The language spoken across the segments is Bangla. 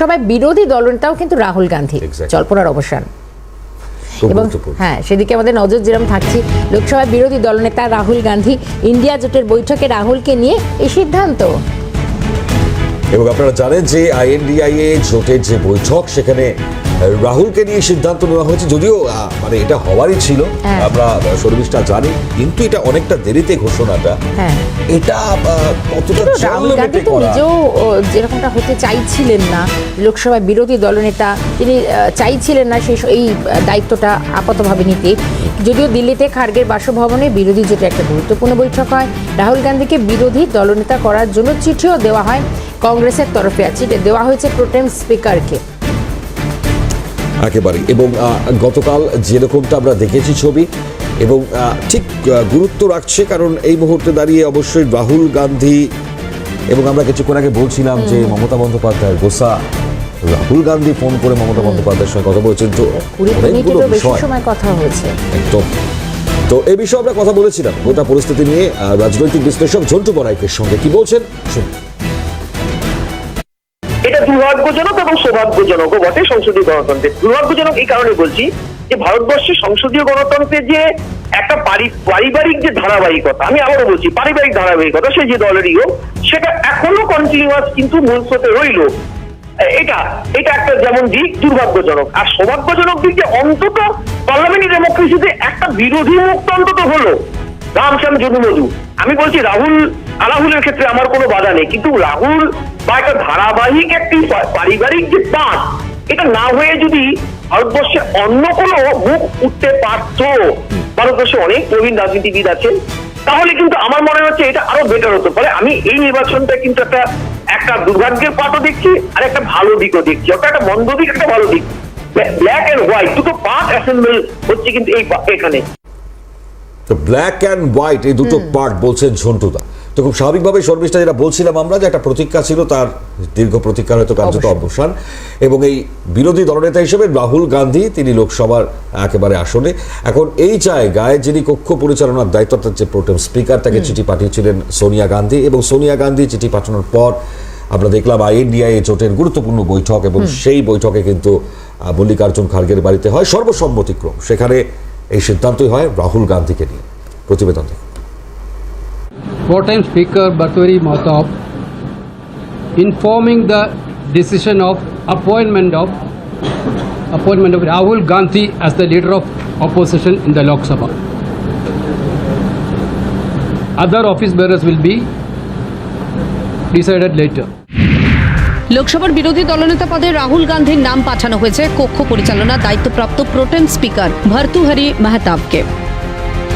লোকসভায় বিরোধী দলনেতাও কিন্তু রাহুল গান্ধী. জল্পনার অবসান। এবং হ্যাঁ সেদিকে আমাদের নজর যেরকম থাকছি লোকসভায় বিরোধী দলনেতা রাহুল গান্ধী ইন্ডিয়া জোটের বৈঠকে রাহুলকে নিয়ে এই সিদ্ধান্ত। এবং আপনারা জানেন যে আইএনডিআইএ জোটের যে বৈঠক সেখানে রাহুলকে নিয়ে সিদ্ধান্ত নেওয়া হয়েছে যদিও মানে এটা হওয়ারই ছিল হ্যাঁ। আমরা শর্মিষ্ঠা জানি কিন্তু এটা অনেকটা দেরিতে ঘোষণাটা। হ্যাঁ। এটা কতটা রাহুল গান্ধী তো নিজেও যেরকমটা হতে চাইছিলেন না লোকসভায় বিরোধী দলনেতা তিনি চাইছিলেন না সেই এই দায়িত্বটা আপাতভাবে নিতে। যদিও দিল্লিতে খার্গের বাসভবনে বিরোধী জোটে একটা গুরুত্বপূর্ণ বৈঠক হয় রাহুল গান্ধীকে বিরোধী দলনেতা করার জন্য চিঠিও দেওয়া হয় কংগ্রেসের তরফে আর চিঠি দেওয়া হয়েছে প্রোটেম স্পিকারকে। একেবারেই। এবং গতকাল যেরকমটা আমরা দেখেছি ছবি এবং ঠিক গুরুত্ব রাখছে কারণ এই মুহূর্তে দাঁড়িয়ে অবশ্যই রাহুল গান্ধী এবং আমরা কিছুক্ষণ আগে বলছিলাম যে মমতা বন্দ্যোপাধ্যায়ের গোসা। রাহুল গান্ধী ফোন করে মমতা বন্দ্যোপাধ্যায়ের সঙ্গে কথা বলছেন। তো অনেকগুলো বিষয়। কথা হয়েছে। একদম। তো এই বিষয়ে আমরা কথা বলেছিলাম। গোটা পরিস্থিতি নিয়ে রাজনৈতিক বিশ্লেষক ঝন্টু বড়াইকের সঙ্গে কি বলছেন? শুনুন। দুর্ভাগ্যজনক এবং সৌভাগ্যজনকও বটে সংসদীয় গণতন্ত্রের। দুর্ভাগ্যজনক এই কারণে বলছি যে ভারতবর্ষের সংসদীয় গণতন্ত্রের যে একটা পারিবারিক যে ধারাবাহিকতা, আমি আবারও বলছি, পারিবারিক ধারাবাহিকতা সে যে দলেরই হোক, সেটা এখনও কন্টিনিউয়াস কিন্তু মূল স্রোতে রইল। এটা এটা একটা যেমন দিক দুর্ভাগ্যজনক। আর সৌভাগ্যজনক দিক যে অন্তত পার্লামেন্টারি ডেমোক্রেসিতে একটা বিরোধী মুক্ত অন্তত হলো। রামশ্যাম যদুমধু। আমি বলছি রাহুল, রাহুলের ক্ষেত্রে আমার কোনো বাধা নেই, কিন্তু রাহুল বা একটা ধারাবাহিক একটি পারিবারিক যে পাঠ এটা না হয়ে যদি ভারতবর্ষে অন্য কোনো মুখ উঠতে পারত ভারতবর্ষে অনেক প্রবীণ রাজনীতিবিদ আছেন তাহলে কিন্তু আমার মনে হচ্ছে এটা আরও বেটার হতো। ফলে আমি এই নির্বাচনটা কিন্তু একটা একটা দুর্ভাগ্যের পাঠও দেখছি আর একটা ভালো দিকও দেখছি অর্থাৎ একটা মন্দ দিক একটা ভালো দিক। ব্ল্যাক এন্ড হোয়াইট দুটো পার্ট অ্যাসেম্বল হচ্ছে কিন্তু এই পা- এখানে। তো ব্ল্যাক অ্যান্ড হোয়াইট এই দুটো পার্ট বলছেন ঝন্টুদা। তো খুব স্বাভাবিকভাবে শর্মিষ্ঠা যেটা বলছিলাম আমরা যে একটা প্রতীক্ষা ছিল তার দীর্ঘ প্রতীক্ষার হয়তো কার্যত অবসান। এবং এই বিরোধী দলনেতা হিসেবে রাহুল গান্ধী তিনি লোকসভার একেবারে আসনে। এখন এই জায়গায় যিনি কক্ষ পরিচালনার দায়িত্ব অর্থাৎ যে প্রোটেম স্পিকার তাকে চিঠি পাঠিয়েছিলেন সোনিয়া গান্ধী। এবং সোনিয়া গান্ধী চিঠি পাঠানোর পর আমরা দেখলাম আইএনডিআই জোটের গুরুত্বপূর্ণ বৈঠক এবং সেই বৈঠকে কিন্তু মল্লিকার্জুন খার্গের বাড়িতে হয় সর্বসম্মতিক্রম। সেখানে এই সিদ্ধান্তই হয় রাহুল গান্ধীকে নিয়ে। প্রতিবেদন দেখুন। Pro Tem Speaker Bhartwari Mahatap informing the decision of appointment of appointment of Rahul Gandhi as the leader of opposition in the Lok Sabha. Other office bearers will be decided later. লোকসভার বিরোধী দলনেতা পদে রাহুল গান্ধীর নাম পাঠানো হয়েছে কক্ষ পরিচালনার দায়িত্বপ্রাপ্ত প্রোটেম স্পিকার ভর্তুহরি মেহতাবকে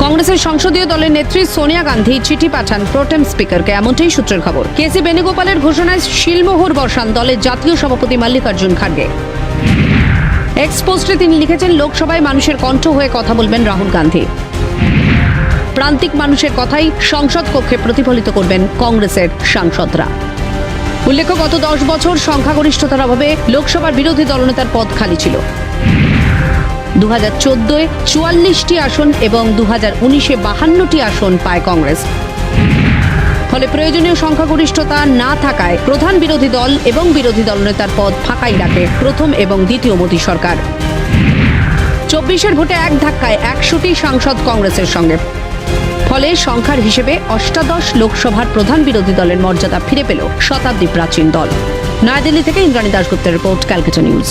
কংগ্রেসের সংসদীয় দলের নেত্রী সোনিয়া গান্ধী চিঠি পাঠান প্রোটেম স্পিকারকে। এমনটাই সূত্রের খবর। কেসি বেণুগোপালের ঘোষণায় শিলমোহর বসান দলের জাতীয় সভাপতি মাল্লিকার্জুন খার্গে। এক্স পোস্টে তিনি লিখেছেন, লোকসভায় মানুষের কণ্ঠ হয়ে কথা বলবেন রাহুল গান্ধী। প্রান্তিক মানুষের কথাই সংসদ কক্ষে প্রতিফলিত করবেন কংগ্রেসের সাংসদরা। উল্লেখ্য, গত দশ বছর সংখ্যাগরিষ্ঠতার অভাবে লোকসভার বিরোধী দলনেতার পদ খালি ছিল। দু হাজার চোদ্দোয় চুয়াল্লিশটি আসন এবং দু হাজার উনিশে বাহান্নটি আসন পায় কংগ্রেস। ফলে প্রয়োজনীয় সংখ্যাগরিষ্ঠতা না থাকায় প্রধান বিরোধী দল এবং বিরোধী দলনেতার পদ ফাঁকাই রাখে প্রথম এবং দ্বিতীয় মোদী সরকার। চব্বিশের ভোটে এক ধাক্কায় একশোটি সাংসদ কংগ্রেসের সঙ্গে। ফলে সংখ্যার হিসেবে অষ্টাদশ লোকসভার প্রধান বিরোধী দলের মর্যাদা ফিরে পেল শতাব্দী প্রাচীন দল। নয়াদিল্লি থেকে ইন্দ্রাণী দাশগুপ্তের রিপোর্ট, ক্যালকাটা নিউজ।